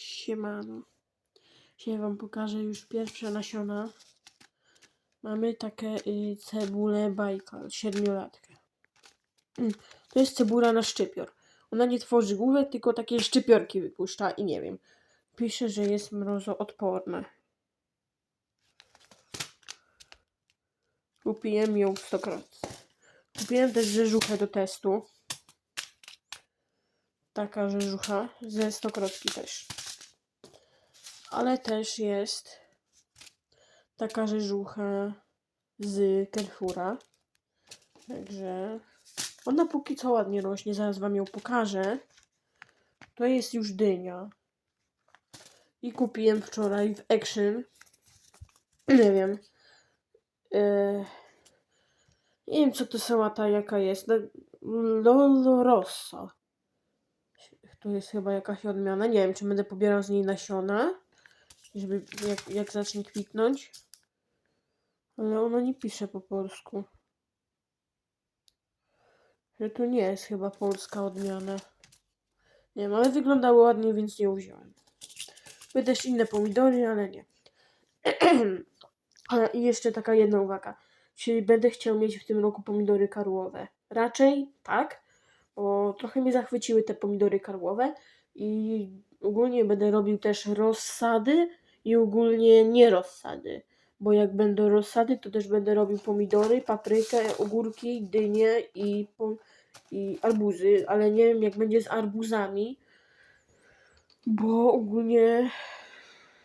Siemano. Dzisiaj wam pokażę już pierwsze nasiona. Mamy takie y, cebulę bajkal, siedmiolatkę. To jest cebula na szczypior. Ona nie tworzy główek, tylko takie szczypiorki wypuszcza i nie wiem. Pisze, że jest mrozoodporna. Kupiłem ją w stokrotce. Kupiłem też rzeżuchę do testu. Taka rzeżucha ze stokrotki też. Ale też jest taka rzeżucha z Carrefoura. Także ona póki co ładnie rośnie, zaraz wam ją pokażę. To jest już dynia. I kupiłem wczoraj w Action. Nie wiem. Eee, nie wiem co to sałata jaka jest. No, Lolo Rossa. To jest chyba jakaś odmiana. Nie wiem, czy będę pobierał z niej nasiona, żeby jak, jak zacznie kwitnąć. Ale ona nie pisze po polsku. Że to nie jest chyba polska odmiana. Nie wiem, ale wyglądało ładnie, więc nie wziąłem. Były też inne pomidory, ale nie. I jeszcze taka jedna uwaga. Czy będę chciał mieć w tym roku pomidory karłowe? Raczej tak, bo trochę mnie zachwyciły te pomidory karłowe i ogólnie będę robił też rozsady i ogólnie nie rozsady. Bo jak będą rozsady, to też będę robił pomidory, paprykę, ogórki, dynie i, i arbuzy, ale nie wiem jak będzie z arbuzami, bo ogólnie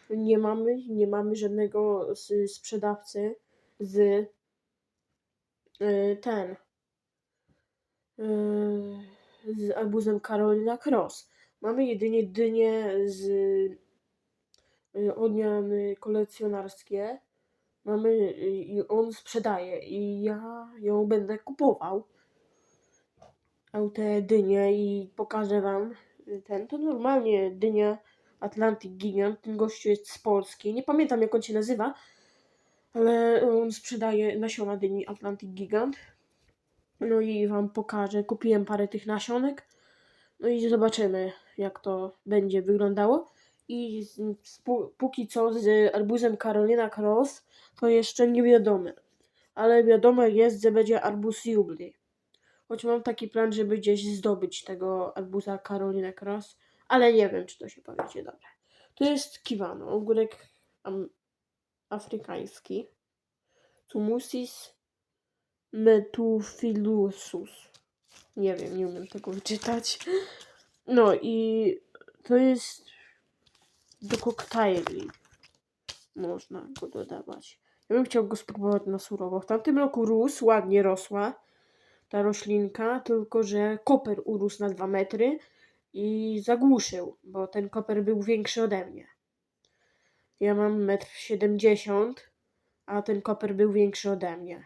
nie mamy, nie mamy żadnego z sprzedawcy z y, ten y, z arbuzem Carolina Cross. Mamy jedynie dynie z odmiany kolekcjonarskie. Mamy y, i on sprzedaje i ja ją będę kupował. A te dynie i pokażę wam y, ten. To normalnie dynia Atlantic Gigant. Ten gościu jest z Polski. Nie pamiętam jak on się nazywa, ale on sprzedaje nasiona dyni Atlantic Gigant. No i wam pokażę. Kupiłem parę tych nasionek. No i zobaczymy, jak to będzie wyglądało. I z, z, pó- póki co z arbuzem Carolina Cross to jeszcze nie wiadomo. Ale wiadomo jest, że będzie arbuz Jubli. Choć mam taki plan, żeby gdzieś zdobyć tego arbuza Carolina Cross. Ale nie wiem, czy to się powiedzie dobrze. To jest kiwano, ogórek am, afrykański. Tumusis metuphilusus. Nie wiem, nie umiem tego wyczytać. No i to jest do koktajli. Można go dodawać. Ja bym chciał go spróbować na surowo. W tamtym roku rósł, ładnie rosła ta roślinka, tylko że koper urósł na 2 metry i zagłuszył, bo ten koper był większy ode mnie. Ja mam 1,70 m, a ten koper był większy ode mnie.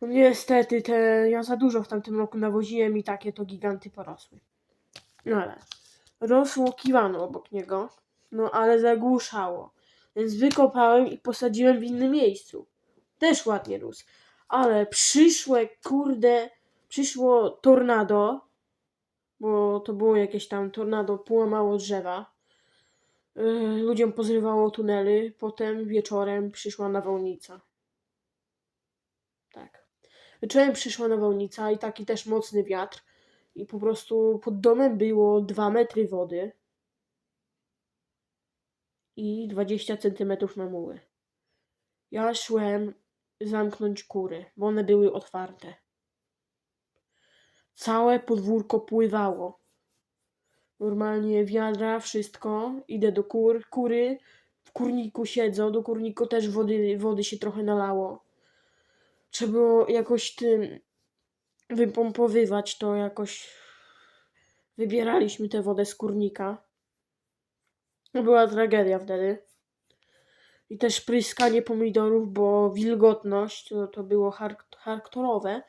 No niestety, te, ja za dużo w tamtym roku nawoziłem i takie to giganty porosły. No ale rosło kiwano obok niego, no ale zagłuszało. Więc wykopałem i posadziłem w innym miejscu. Też ładnie rósł. Ale przyszłe, kurde, przyszło tornado, bo to było jakieś tam tornado, połamało drzewa. Yy, ludziom pozrywało tunely, potem wieczorem przyszła nawałnica. Tak. Wieczorem przyszła nawałnica i taki też mocny wiatr. I po prostu pod domem było 2 metry wody i 20 centymetrów na muły. Ja szłem zamknąć kury, bo one były otwarte. Całe podwórko pływało. Normalnie wiadra, wszystko. Idę do kur, kury w kurniku siedzą, do kurniku też wody, wody się trochę nalało. Trzeba było jakoś tym wypompowywać to jakoś. Wybieraliśmy tę wodę z kurnika. Była tragedia wtedy. I też pryskanie pomidorów, bo wilgotność to, to było hard- hardkorowe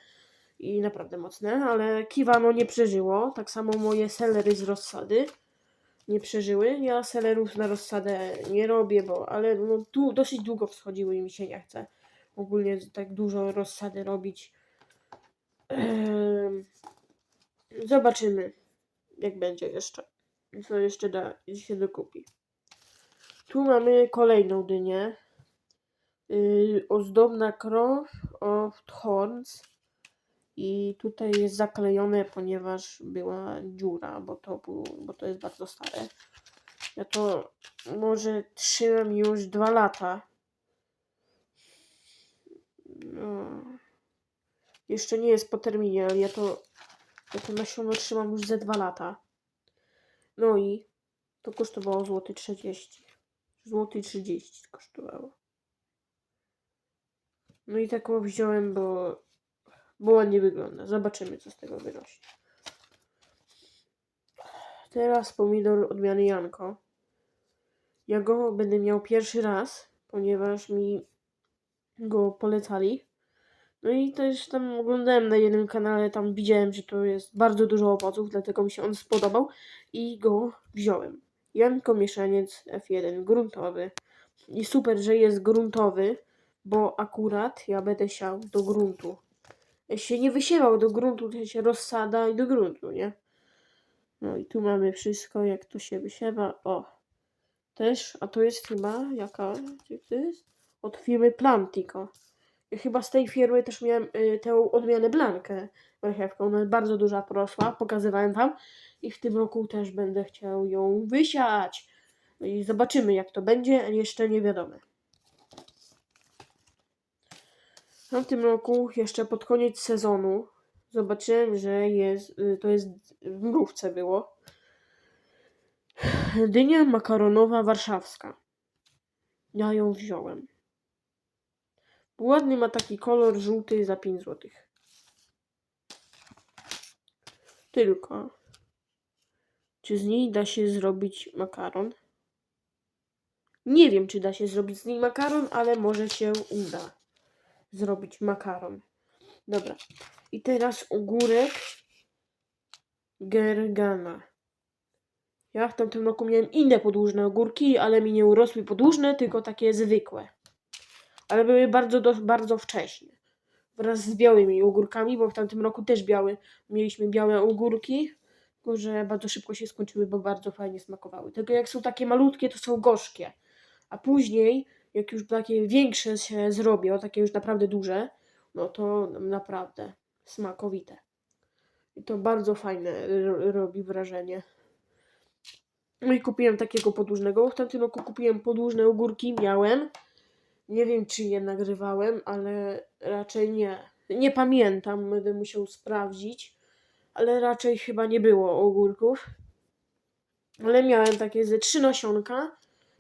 i naprawdę mocne, ale kiwano nie przeżyło. Tak samo moje selery z rozsady nie przeżyły. Ja selerów na rozsadę nie robię, bo ale no, tu dosyć długo wschodziły i mi się nie chce ogólnie tak dużo rozsady robić. Zobaczymy, jak będzie jeszcze. co jeszcze da się dokupi. Tu mamy kolejną dynię. Yy, ozdobna crow of thorns. I tutaj jest zaklejone, ponieważ była dziura, bo to, był, bo to jest bardzo stare. Ja to może trzymam już dwa lata. No. Jeszcze nie jest po terminie, ale ja to, ja to nasiono trzymam już ze dwa lata. No i to kosztowało złoty 30. Złoty 30 kosztowało. No i taką wziąłem, bo, bo ładnie wygląda. Zobaczymy, co z tego wyrośnie. Teraz pomidor odmiany Janko. Ja go będę miał pierwszy raz, ponieważ mi go polecali. No i też tam oglądałem na jednym kanale, tam widziałem, że to jest bardzo dużo owoców, dlatego mi się on spodobał i go wziąłem. Janko mieszaniec F1 gruntowy. I super, że jest gruntowy, bo akurat ja będę siał do gruntu. Ja się nie wysiewał do gruntu, to się rozsada i do gruntu, nie? No i tu mamy wszystko, jak to się wysiewa. O, też, a to jest chyba jaka, gdzie to jest? Od firmy Plantico. Chyba z tej firmy też miałem y, tę odmianę Blankę marchewkę. Ona bardzo duża porosła, pokazywałem wam. I w tym roku też będę chciał ją wysiać. No i zobaczymy jak to będzie, jeszcze nie wiadomo. No w tym roku, jeszcze pod koniec sezonu, zobaczyłem, że jest, y, to jest w mrówce było. Dynia makaronowa warszawska. Ja ją wziąłem. Ładny ma taki kolor żółty za 5 zł. Tylko, czy z niej da się zrobić makaron? Nie wiem, czy da się zrobić z niej makaron, ale może się uda zrobić makaron. Dobra. I teraz ogórek Gergana. Ja w tamtym roku miałem inne podłużne ogórki, ale mi nie urosły podłużne, tylko takie zwykłe. Ale były bardzo, do, bardzo wcześnie. Wraz z białymi ogórkami, bo w tamtym roku też białe, mieliśmy białe ogórki, tylko że bardzo szybko się skończyły, bo bardzo fajnie smakowały. Tylko jak są takie malutkie, to są gorzkie. A później, jak już takie większe się zrobią, takie już naprawdę duże, no to naprawdę smakowite. I to bardzo fajne ro- robi wrażenie. No i kupiłem takiego podłużnego. W tamtym roku kupiłem podłużne ogórki, miałem. Nie wiem, czy je nagrywałem, ale raczej nie. Nie pamiętam, będę musiał sprawdzić. Ale raczej chyba nie było ogórków. Ale miałem takie ze trzy nasionka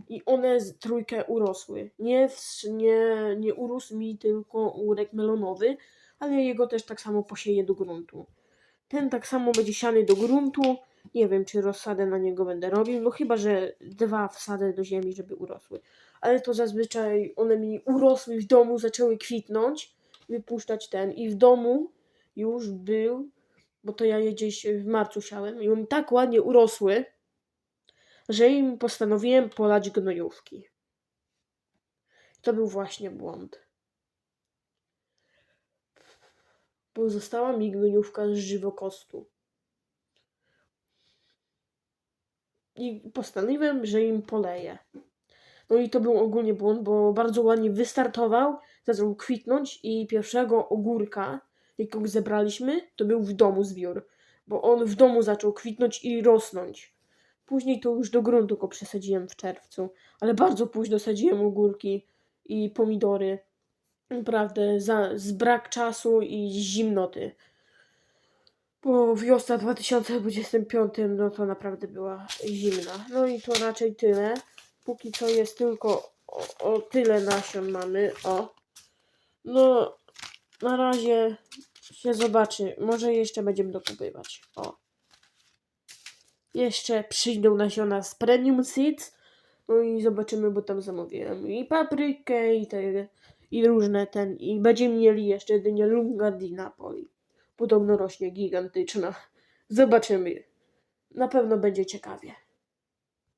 i one z trójkę urosły. Nie, nie, nie urósł mi tylko urek melonowy, ale jego też tak samo posieję do gruntu. Ten tak samo będzie siany do gruntu. Nie wiem, czy rozsadę na niego będę robił, no chyba, że dwa wsadzę do ziemi, żeby urosły. Ale to zazwyczaj one mi urosły w domu, zaczęły kwitnąć, wypuszczać ten i w domu już był, bo to ja je gdzieś w marcu siałem i one tak ładnie urosły, że im postanowiłem polać gnojówki. To był właśnie błąd. Bo została mi gnojówka z żywokostu. I postanowiłem, że im poleję. No i to był ogólnie błąd, bo bardzo ładnie wystartował, zaczął kwitnąć i pierwszego ogórka, jakiego zebraliśmy, to był w domu zbiór. Bo on w domu zaczął kwitnąć i rosnąć. Później to już do gruntu go przesadziłem w czerwcu, ale bardzo późno sadziłem ogórki i pomidory. Naprawdę, za, z brak czasu i zimnoty. Bo wiosna 2025, no to naprawdę była zimna. No i to raczej tyle. Póki co jest tylko o, o tyle nasion mamy. O. No, na razie się zobaczy. Może jeszcze będziemy dokupywać. O. Jeszcze przyjdą nasiona z Premium Seeds. No i zobaczymy, bo tam zamówiłem i paprykę, i te, i różne ten. I będziemy mieli jeszcze dynię Lunga di Napoli. Podobno rośnie gigantyczna. Zobaczymy. Na pewno będzie ciekawie.